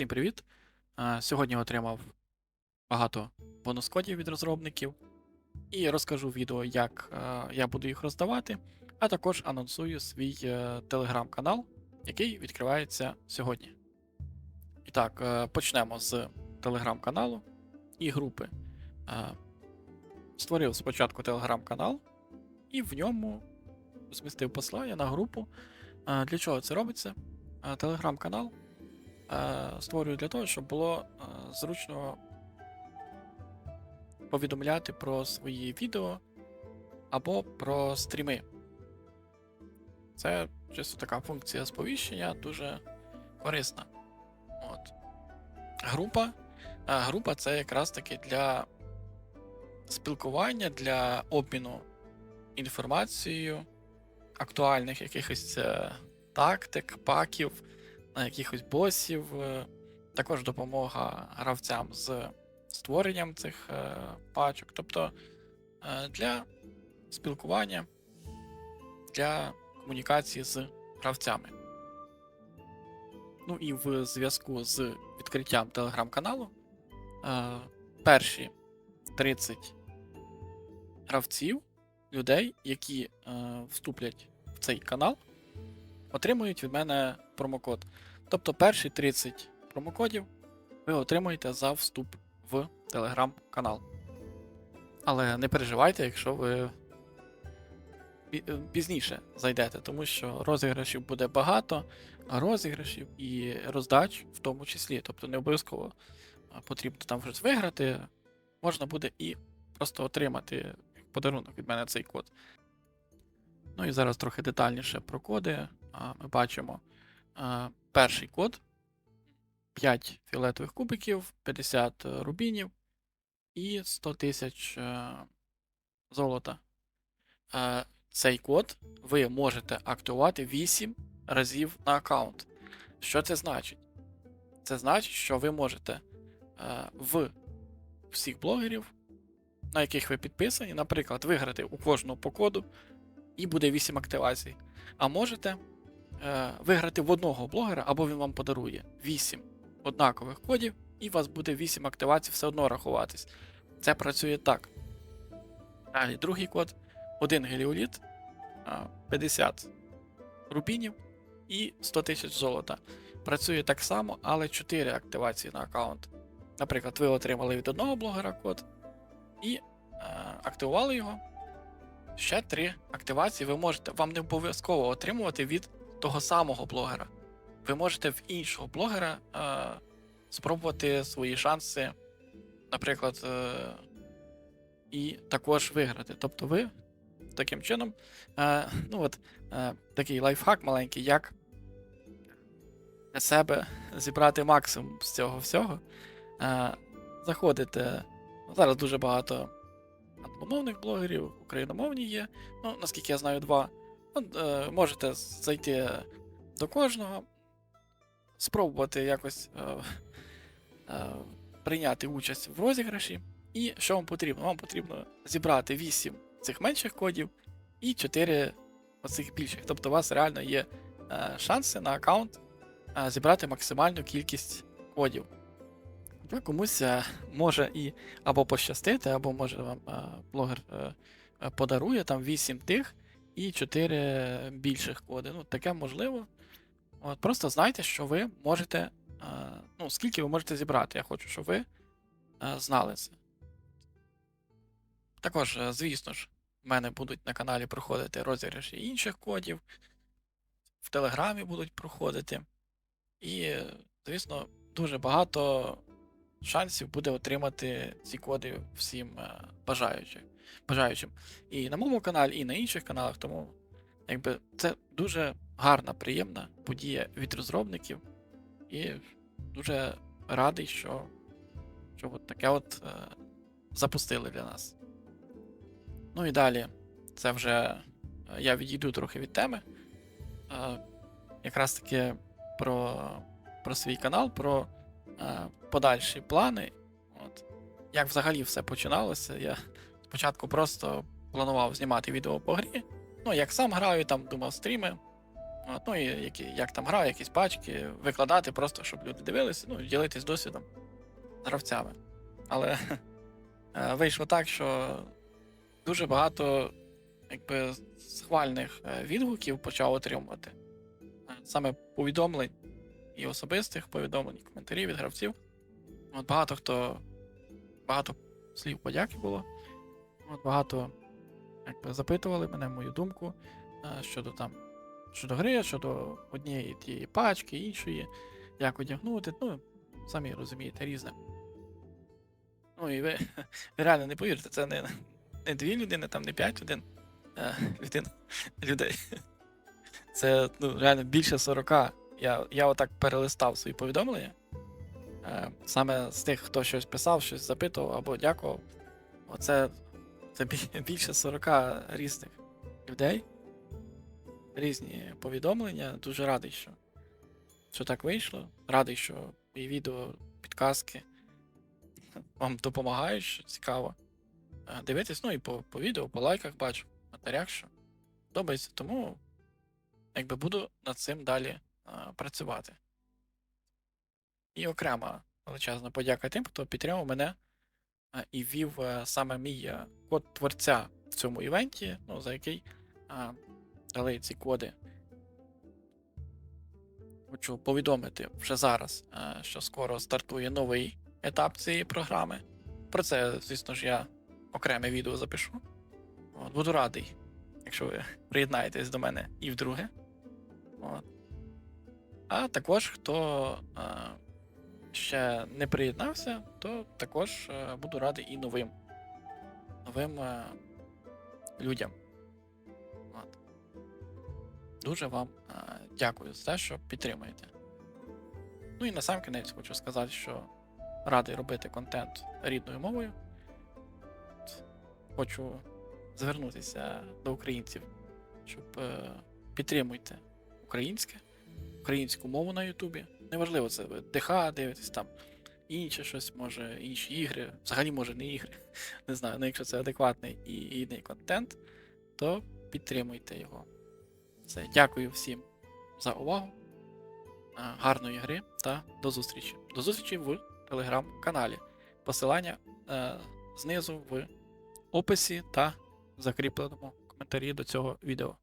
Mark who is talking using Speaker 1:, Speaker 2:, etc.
Speaker 1: Всім привіт! Е, Сьогодні отримав багато бонус-кодів від розробників і розкажу відео, як е, я буду їх роздавати, а також анонсую свій е, телеграм-канал, який відкривається сьогодні. І так, почнемо з телеграм-каналу і групи. Створив спочатку телеграм-канал і в ньому змістив послання на групу. Для чого це робиться? Телеграм-канал створюю для того, щоб було е, зручно повідомляти про свої відео або про стріми. Це чисто така функція сповіщення, дуже корисна. От. Група. е, Група це якраз таки для спілкування, для обміну інформацією, актуальних якихось е, тактик, паків якихось босів, е, також допомога гравцям з створенням цих е, пачок. Тобто е, для спілкування, для комунікації з гравцями. Ну і в зв'язку з відкриттям телеграм-каналу перші 30 гравців, людей, які вступлять в цей канал, отримують від мене промокод. Тобто перші 30 промокодів ви отримуєте за вступ в телеграм-канал. Але не переживайте, якщо ви е, пізніше зайдете, тому що розіграшів буде багато, а розіграшів і роздач в тому числі. Тобто не обов'язково потрібно там щось виграти, можна буде і просто отримати подарунок від мене цей код. Ну і зараз трохи детальніше про коди. Ми бачимо перший код: 5 фіолетових кубиків, 50 рубінів і 100 тисяч е, золота. Е, Цей код ви можете активувати 8 разів на аккаунт. Що це значить? Це значить, що ви можете е, в всіх блогерів, на яких ви підписані, наприклад, виграти у кожного по коду, і буде 8 активацій. А можете е, виграти в одного блогера, або він вам подарує 8 однакових кодів, і у вас буде 8 активацій все одно рахуватись. Це працює так. Далі другий код: 1 геліоліт, 50 рубінів і 100 тисяч золота. Працює так само, але 4 активації на аккаунт. Наприклад, ви отримали від одного блогера код і е, активували його. Ще 3 активації ви можете. Вам не обов'язково отримувати від того самого блогера. Ви можете в іншого блогера е, спробувати свої шанси, наприклад, е, і також виграти. Тобто ви таким чином, е, ну от, е, такий лайфхак маленький, як для себе зібрати максимум з цього всього. Е, заходите. ну, Зараз дуже багато англомовних блогерів, україномовні є. Ну, наскільки я знаю, два. От, е, можете зайти до кожного, спробувати якось е, е, прийняти участь в розіграші. І що вам потрібно? Вам потрібно зібрати 8 цих менших кодів і 4 оцих більших. Тобто у вас реально є шанси на аккаунт зібрати максимальну кількість кодів. Комусь може і або пощастити, або може вам блогер подарує там 8 тих і 4 більших коди. Ну, таке можливо. От, просто знайте, що ви можете. е, ну, скільки ви можете зібрати. Я хочу, щоб ви е, знали це. Також, е, звісно ж, в мене будуть на каналі проходити розіграші інших кодів, в Телеграмі будуть проходити. І, звісно, дуже багато шансів буде отримати ці коди всім е, бажаючим. бажаючим. І на моєму каналі, і на інших каналах, тому якби це дуже гарна, приємна подія від розробників. І дуже радий, що, що от таке от е, запустили для нас. Ну і далі, це вже е, я відійду трохи від теми. Е, якраз таки про, про свій канал, про е, подальші плани. От. Як взагалі все починалося. Я спочатку просто планував знімати відео по грі. Ну, як сам граю, там думав стріми. От, ну і які, як там гра, якісь пачки, викладати просто, щоб люди дивилися, ну, ділитись досвідом з гравцями. Але е, вийшло так, що дуже багато якби, схвальних е, відгуків почав отримувати. Е, Саме повідомлень і особистих повідомлень, коментарів від гравців. От багато хто, багато слів подяки було. От багато якби, запитували мене мою думку е, щодо там щодо гри, щодо однієї тієї пачки, іншої, як одягнути. Ну, самі розумієте, різне. Ну і ви, реально не повірите, це не, не дві людини, там не п'ять людей, а, людей, людей. Це ну, реально більше 40. Я, я отак перелистав свої повідомлення. Е, Саме з тих, хто щось писав, щось запитував або дякував. Оце це більше 40 різних людей різні повідомлення. Дуже радий, що, що так вийшло. Радий, що і відео, підказки вам допомагають, що цікаво. Е, Дивитись, ну і по, по відео, по лайках бачу, в коментарях, що подобається. Тому якби буду над цим далі а, працювати. І окрема величезна подяка тим, хто підтримав мене і ввів е, саме мій е, код творця в цьому івенті, ну, за який а, дали ці коди. Хочу повідомити вже зараз, е, що скоро стартує новий етап цієї програми. Про це, звісно ж, я окреме відео запишу. От, буду радий, якщо ви приєднаєтесь до мене і вдруге. От. А також, хто е, ще не приєднався, то також е, буду радий і новим новим е, людям. От. Дуже вам е, дякую за те, що підтримуєте. Ну і на сам кінець хочу сказати, що радий робити контент рідною мовою. Хочу звернутися до українців, щоб підтримуйте українське, українську мову на Ютубі. Неважливо, це ДХ дивитесь там, інше щось, може, інші ігри, взагалі, може, не ігри. Не знаю, ну якщо це адекватний і гідний контент, то підтримуйте його. Все, дякую всім за увагу. Гарної гри та до зустрічі. До зустрічі в телеграм-каналі. Посилання е, знизу в описі та закріпленому коментарі до цього відео.